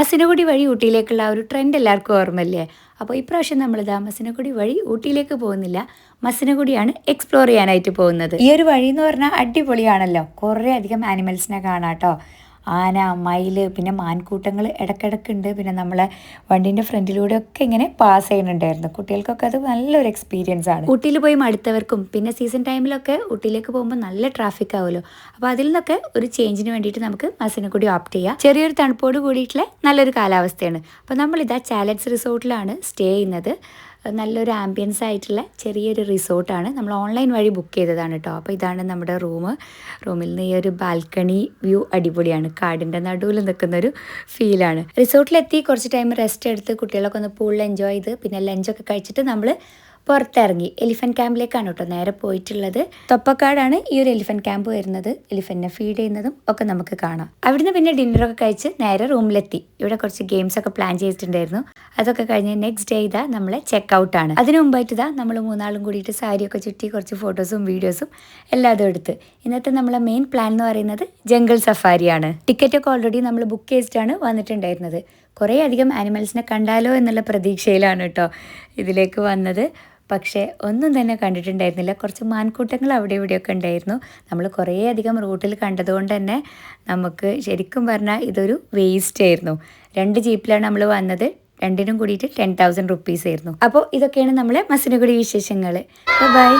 മസിനഗുഡി വഴി ഊട്ടിയിലേക്കുള്ള ഒരു ട്രെൻഡ് എല്ലാവർക്കും ഓർമ്മയില്ലേ? അപ്പോൾ ഇപ്രാവശ്യം നമ്മളിതാ മസിനകുടി വഴി ഊട്ടിയിലേക്ക് പോകുന്നില്ല. മസിനകുടിയാണ് എക്സ്പ്ലോർ ചെയ്യാനായിട്ട് പോകുന്നത്. ഈ ഒരു വഴി എന്ന് പറഞ്ഞാൽ അടിപൊളിയാണല്ലോ. കുറേ അധികം ആനിമൽസിനെ കാണാം കേട്ടോ. ആന മയിൽ പിന്നെ മാൻകൂട്ടങ്ങൾ ഇടയ്ക്കിടയ്ക്കുണ്ട് പിന്നെ നമ്മളെ വണ്ടീന്റെ ഫ്രണ്ടിലൂടെ ഒക്കെ ഇങ്ങനെ പാസ് ചെയ്യുന്നുണ്ടായിരുന്നു. കുട്ടികൾക്കൊക്കെ അത് നല്ലൊരു എക്സ്പീരിയൻസ് ആണ്. ഊട്ടിയിൽ പോയി മടുത്തവർക്കും പിന്നെ സീസൺ ടൈമിലൊക്കെ ഊട്ടിയിലേക്ക് പോകുമ്പോൾ നല്ല ട്രാഫിക് ആവുമല്ലോ അപ്പോൾ അതിൽ നിന്നൊക്കെ ഒരു ചേഞ്ചിന് വേണ്ടിയിട്ട് നമുക്ക് മസിനക്കുടി ഓപ്റ്റ് ചെയ്യാം. ചെറിയൊരു തണുപ്പോട് കൂടിയിട്ടുള്ള നല്ലൊരു കാലാവസ്ഥയാണ്. അപ്പോൾ നമ്മളിതാ ചാലറ്റ്സ് റിസോർട്ടിലാണ് സ്റ്റേ ചെയ്യുന്നത്. നല്ലൊരു ആംബിയൻസ് ആയിട്ടുള്ള ചെറിയൊരു റിസോർട്ടാണ്. നമ്മൾ ഓൺലൈൻ വഴി ബുക്ക് ചെയ്തതാണ് കേട്ടോ അപ്പോൾ ഇതാണ് നമ്മുടെ റൂം റൂമിൽ നിന്ന് ഈ ഒരു ബാൽക്കണി വ്യൂ അടിപൊളിയാണ്. കാടിന്റെ നടുവിൽ നിൽക്കുന്ന ഒരു ഫീലാണ് റിസോർട്ടിലെത്തി കുറച്ച് ടൈം റെസ്റ്റ് എടുത്ത് കുട്ടികളൊക്കെ ഒന്ന് പൂളിൽ എൻജോയ് ചെയ്ത് പിന്നെ ലഞ്ചൊക്കെ കഴിച്ചിട്ട് നമ്മൾ പുറത്തിറങ്ങി. എലിഫന്റ് ക്യാമ്പിലേക്കാണ് കേട്ടോ നേരെ പോയിട്ടുള്ളത്. തൊപ്പക്കാടാണ് ഈ ഒരു എലിഫന്റ് ക്യാമ്പ് വരുന്നത്. എലിഫന്റിനെ ഫീഡ് ചെയ്യുന്നതും ഒക്കെ നമുക്ക് കാണാം. അവിടുന്ന് പിന്നെ ഡിന്നറൊക്കെ കഴിച്ച് നേരെ റൂമിലെത്തി ഇവിടെ കുറച്ച് ഗെയിംസ് ഒക്കെ പ്ലാൻ ചെയ്തിട്ടുണ്ടായിരുന്നു. അതൊക്കെ കഴിഞ്ഞ് നെക്സ്റ്റ് ഡേ ഇതാ നമ്മളെ ചെക്ക് ഔട്ടാണ് അതിനു മുമ്പായിട്ട് ഇതാ നമ്മൾ മൂന്നാളും കൂടിയിട്ട് സാരിയൊക്കെ ചുറ്റി കുറച്ച് ഫോട്ടോസും വീഡിയോസും എല്ലാതും എടുത്ത്. ഇന്നത്തെ നമ്മളെ മെയിൻ പ്ലാൻ എന്ന് പറയുന്നത് ജംഗിൾ സഫാരിയാണ് ടിക്കറ്റ് ഒക്കെ ഓൾറെഡി നമ്മൾ ബുക്ക് ചെയ്തിട്ടാണ് വന്നിട്ടുണ്ടായിരുന്നത്. കുറേ അധികം ആനിമൽസിനെ കണ്ടാലോ എന്നുള്ള പ്രതീക്ഷയിലാണ് കേട്ടോ ഇതിലേക്ക് വന്നത്. പക്ഷേ ഒന്നും തന്നെ കണ്ടിട്ടുണ്ടായിരുന്നില്ല. കുറച്ച് മാൻകൂട്ടങ്ങൾ അവിടെ ഇവിടെയൊക്കെ ഉണ്ടായിരുന്നു. നമ്മൾ കുറേ അധികം റൂട്ടിൽ കണ്ടതുകൊണ്ട് തന്നെ നമുക്ക് ശരിക്കും പറഞ്ഞാൽ ഇതൊരു വേസ്റ്റ് ആയിരുന്നു. രണ്ട് ജീപ്പിലാണ് നമ്മൾ വന്നത്. രണ്ടിനും കൂടിയിട്ട് ടെൻ തൗസൻഡ് റുപ്പീസ് ആയിരുന്നു. അപ്പോൾ ഇതൊക്കെയാണ് നമ്മളെ മസിനുകുടി വിശേഷങ്ങൾ. ബൈ